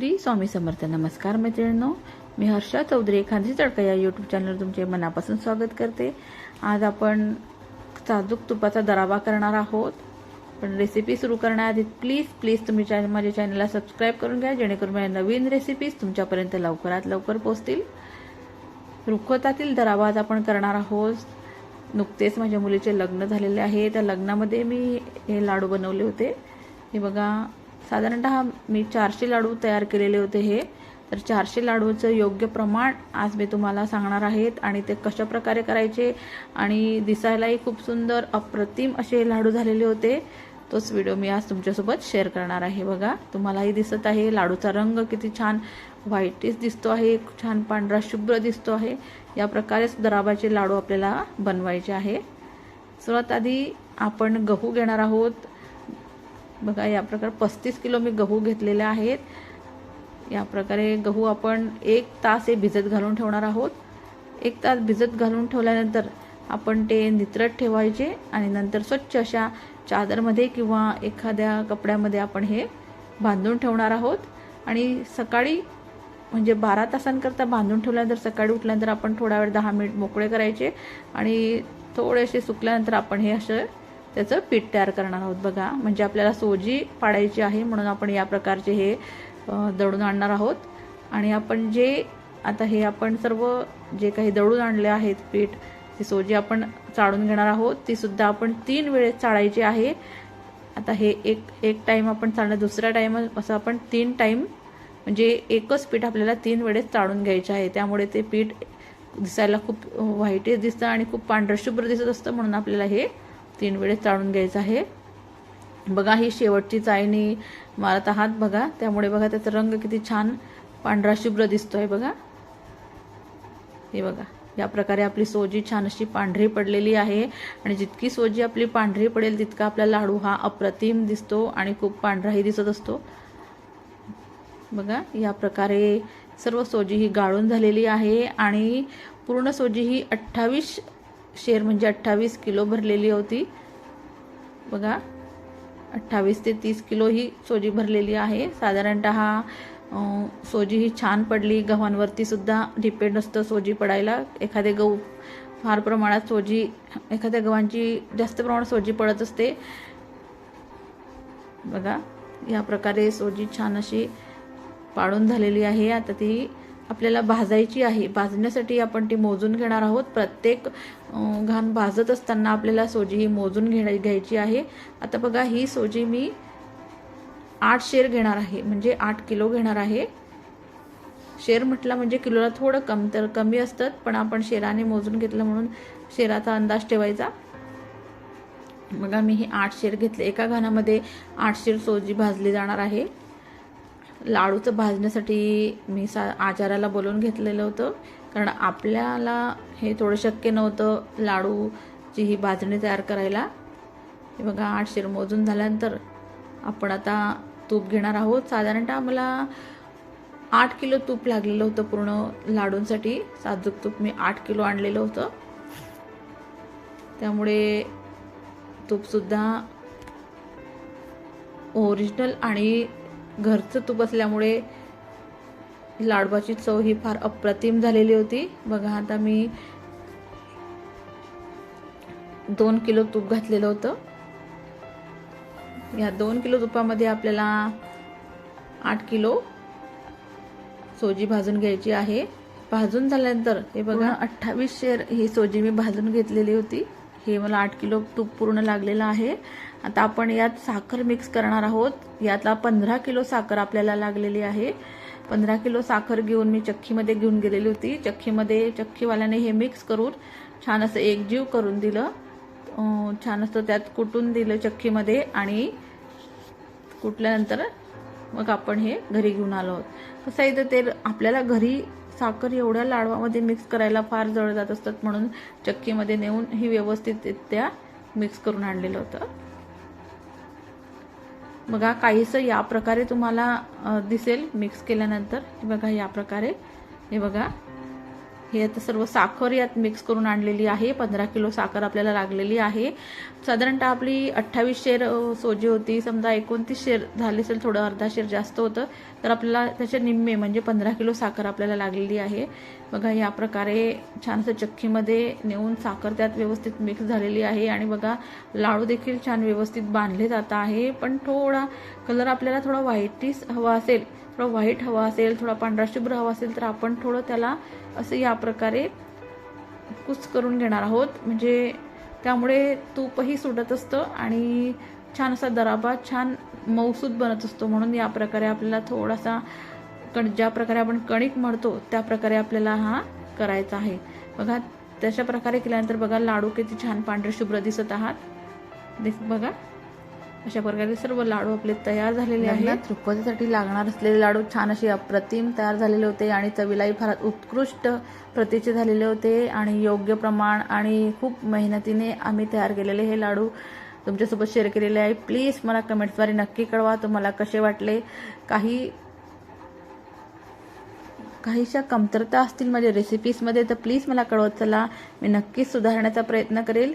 श्री स्वामी समर्थ. नमस्कार मैत्रिणींनो मी हर्षा चौधरी खांदी तडका या यूट्यूब चॅनलवर तुमचे मनापासून स्वागत करते. आज आपण साजूक तुपाचा दरावा करणार आहोत. पण रेसिपी सुरू करण्याआधी प्लीज प्लीज तुम्ही चॅनल माझ्या चॅनलला सबस्क्राईब करून घ्या जेणेकरून माझ्या नवीन रेसिपीज तुमच्यापर्यंत लवकरात लवकर पोचतील रुखवतातील दरावा आज आपण करणार आहोत. नुकतेच माझ्या मुलीचे लग्न झालेले आहे. त्या लग्नामध्ये मी हे लाडू बनवले होते. हे बघा साधारणतः मी चारशे लाडू तयार केलेले होते हे. तर चारशे लाडूचं योग्य प्रमाण आज मी तुम्हाला सांगणार आहेत आणि ते कशा प्रकारे करायचे आणि दिसायलाही खूप सुंदर अप्रतिम असे लाडू झालेले होते. तोच व्हिडिओ मी आज तुमच्यासोबत शेअर करणार आहे. बघा तुम्हालाही दिसत आहे लाडूचा रंग किती छान व्हाईटिस दिसतो आहे छान पांढरा शुभ्र दिसतो आहे. या प्रकारेच दराबाचे लाडू आपल्याला बनवायचे आहे. सर्वात आधी आपण गहू घेणार आहोत. बघा या प्रकारे पस्तीस किलो मी गहू घेतलेले आहेत. या प्रकारे गहू आपण एक तास हे भिजत घालून ठेवणार आहोत. एक तास भिजत घालून ठेवल्यानंतर आपण ते नित्रत ठेवायचे आणि नंतर स्वच्छ अशा चादरमध्ये किंवा एखाद्या कपड्यामध्ये आपण हे बांधून ठेवणार आहोत. आणि सकाळी म्हणजे बारा तासांकरता बांधून ठेवल्यानंतर सकाळी उठल्यानंतर आपण थोडा वेळ दहा मिनिट मोकळे करायचे आणि थोडेसे सुकल्यानंतर आपण हे असं त्याचं पीठ तयार करणार आहोत. बघा म्हणजे आपल्याला सोजी पाडायची आहे म्हणून आपण या प्रकारचे हे दळून आणणार आहोत. आणि आपण जे आता हे आपण सर्व जे काही दळून आणले आहेत पीठ ती सोजी आपण चाळून घेणार आहोत. ती सुद्धा आपण तीन वेळेस चाळायची आहे. आता हे एक एक टाईम आपण चालणं दुसरा टाईम असं आपण तीन टाईम म्हणजे एकच पीठ आपल्याला तीन वेळेस चाळून घ्यायचे आहे. त्यामुळे ते पीठ दिसायला खूप व्हाईटच दिसतं आणि खूप पांढरशुभ्र दिसत असतं म्हणून आपल्याला हे तीन वेळेस चाळून घ्यायचं आहे. बघा ही शेवटची चाळणी मारत आहात बघा. त्यामुळे बघा त्याचा रंग किती छान पांढरा शुभ्र दिसतोय बघा. हे बघा या प्रकारे आपली सोजी छान अशी पांढरी पडलेली आहे. आणि जितकी सोजी आपली पांढरी पडेल तितका आपला लाडू हा अप्रतिम दिसतो आणि खूप पांढराही दिसत असतो. बघा या प्रकारे सर्व सोजी ही गाळून झालेली आहे आणि पूर्ण सोजी ही अठ्ठावीस शेर म्हणजे अठ्ठावीस किलो भरलेली होती. बघा अठ्ठावीस ते तीस किलो ही सोजी भरलेली आहे. साधारणत सोजी ही छान पडली. गव्हांवरती सुद्धा डिपेंड असतं सोजी पडायला. एखादे गहू फार प्रमाणात सोजी एखाद्या गव्हांची जास्त प्रमाणात सोजी पडत असते. बघा या प्रकारे सोजी छान अशी पाडून झालेली आहे. आता ती आपल्याला भाजायची आहे. भाजण्यासाठी आपण ती मोजून घेणार आहोत. प्रत्येक घाण भाजत असताना आपल्याला सोजी ही मोजून घेण्या घ्यायची आहे. आता बघा ही सोजी मी आठ शेर घेणार आहे. म्हणजे आठ किलो घेणार आहे. शेर म्हटलं म्हणजे किलोला थोडं कम तर कमी असतात पण आपण शेराने मोजून घेतलं म्हणून शेराचा अंदाज ठेवायचा. बघा मी हे आठ शेर घेतले. एका घाणामध्ये आठ शेर सोजी भाजली जाणार आहे. लाडूचं भाजण्यासाठी मी सा आचाराला बोलवून घेतलेलं होतं. कारण आपल्याला हे थोडं शक्य नव्हतं लाडूची ही भाजणी तयार करायला. हे बघा आठ शिर मोजून झाल्यानंतर आपण आता तूप घेणार आहोत. साधारणतः मला आठ किलो तूप लागलेलं होतं पूर्ण लाडूंसाठी. साजूक तूप मी आठ किलो आणलेलं होतं. त्यामुळे तूपसुद्धा ओरिजिनल आणि घरचं तूप असल्यामुळे लाडवाची चव ही फार अप्रतिम झालेली होती. बघा आता मी दोन किलो तूप घातलेलं होतं. या दोन किलो तुपामध्ये आपल्याला आठ किलो सोजी भाजून घ्यायची आहे. भाजून झाल्यानंतर हे बघा अठ्ठावीस शेर ही सोजी मी भाजून घेतलेली होती. हे मला आठ किलो तूप पूर्ण लागलेलं आहे. आता आपण यात साखर मिक्स करणार आहोत. यातला पंधरा किलो साखर आपल्याला लागलेली आहे. पंधरा किलो साखर घेऊन मी चक्कीमध्ये घेऊन गेलेली होती. चक्कीमध्ये चक्कीवाल्याने हे मिक्स करून छान असं एकजीव करून दिलं. छान असं त्यात कुटून दिलं चक्कीमध्ये आणि कुटल्यानंतर मग आपण हे घरी घेऊन आलो आहोत. कसं आहे तर ते आपल्याला घरी साखर एवढ्या लाडवामध्ये मिक्स करायला फार जवळ जात असतात म्हणून चक्कीमध्ये नेऊन ही व्यवस्थितरित्या मिक्स करून आणलेलं होतं. बघा काहीसं या प्रकारे तुम्हाला दिसेल मिक्स केल्यानंतर. बघा या प्रकारे. हे बघा. हे आता सर्व साखर यात मिक्स करून आणलेली आहे. पंधरा किलो साखर आपल्याला लागलेली आहे. साधारणतः आपली अठ्ठावीस शेर सोजी होती. समजा एकोणतीस शेर झाली असेल थोडं अर्धा शेर जास्त होतं तर आपल्याला त्याचे निम्मे म्हणजे पंधरा किलो साखर आपल्याला लागलेली आहे. बघा या प्रकारे छानसं चक्कीमध्ये नेऊन साखर त्यात व्यवस्थित मिक्स झालेली आहे. आणि बघा लाडू देखील छान व्यवस्थित बांधले जात आहे. पण थोडा कलर आपल्याला थोडा व्हाईटिस हवा असेल थोडा व्हाईट हवा असेल थोडा पांढरा शुभ्र हवा असेल तर आपण थोडं त्याला असं या प्रकारे कुच करून घेणार आहोत. म्हणजे त्यामुळे तूपही सुटत असतं आणि छान असा दराबा छान मऊसूद बनत असतो. म्हणून या प्रकारे आपल्याला थोडासा कण ज्या प्रकारे आपण कणिक मळतो त्या प्रकारे आपल्याला हा करायचा आहे. बघा तशा प्रकारे केल्यानंतर बघा लाडू किती छान पांढरे शुभ्र दिसत आहात. दिस बघा. अशा प्रकारे सर्व लाडू आपले तयार झालेले आहेत. रुपवतीसाठी लागणार असलेले लाडू छान असे अप्रतिम तयार झालेले होते आणि चवीलाही फार उत्कृष्ट प्रतीचे झालेले होते आणि योग्य प्रमाण आणि खूप मेहनतीने आम्ही तयार केलेले हे लाडू तुमच्यासोबत शेअर केलेले आहे. प्लीज मला कमेंट्सद्वारे नक्की कळवा तुम्हाला कसे वाटले? काही काहीशा कमतरता असतील माझ्या रेसिपीजमध्ये तर प्लीज मला कळवत चला. मी नक्कीच सुधारण्याचा प्रयत्न करेल.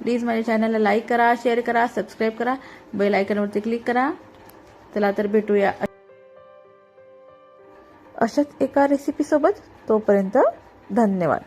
प्लीज माझ्या चॅनलला लाईक करा शेअर करा सबस्क्राईब करा बेल आयकॉनवरती क्लिक करा। चला तर भेटूया। अशाच एका रेसिपीसोबत तोपर्यंत धन्यवाद।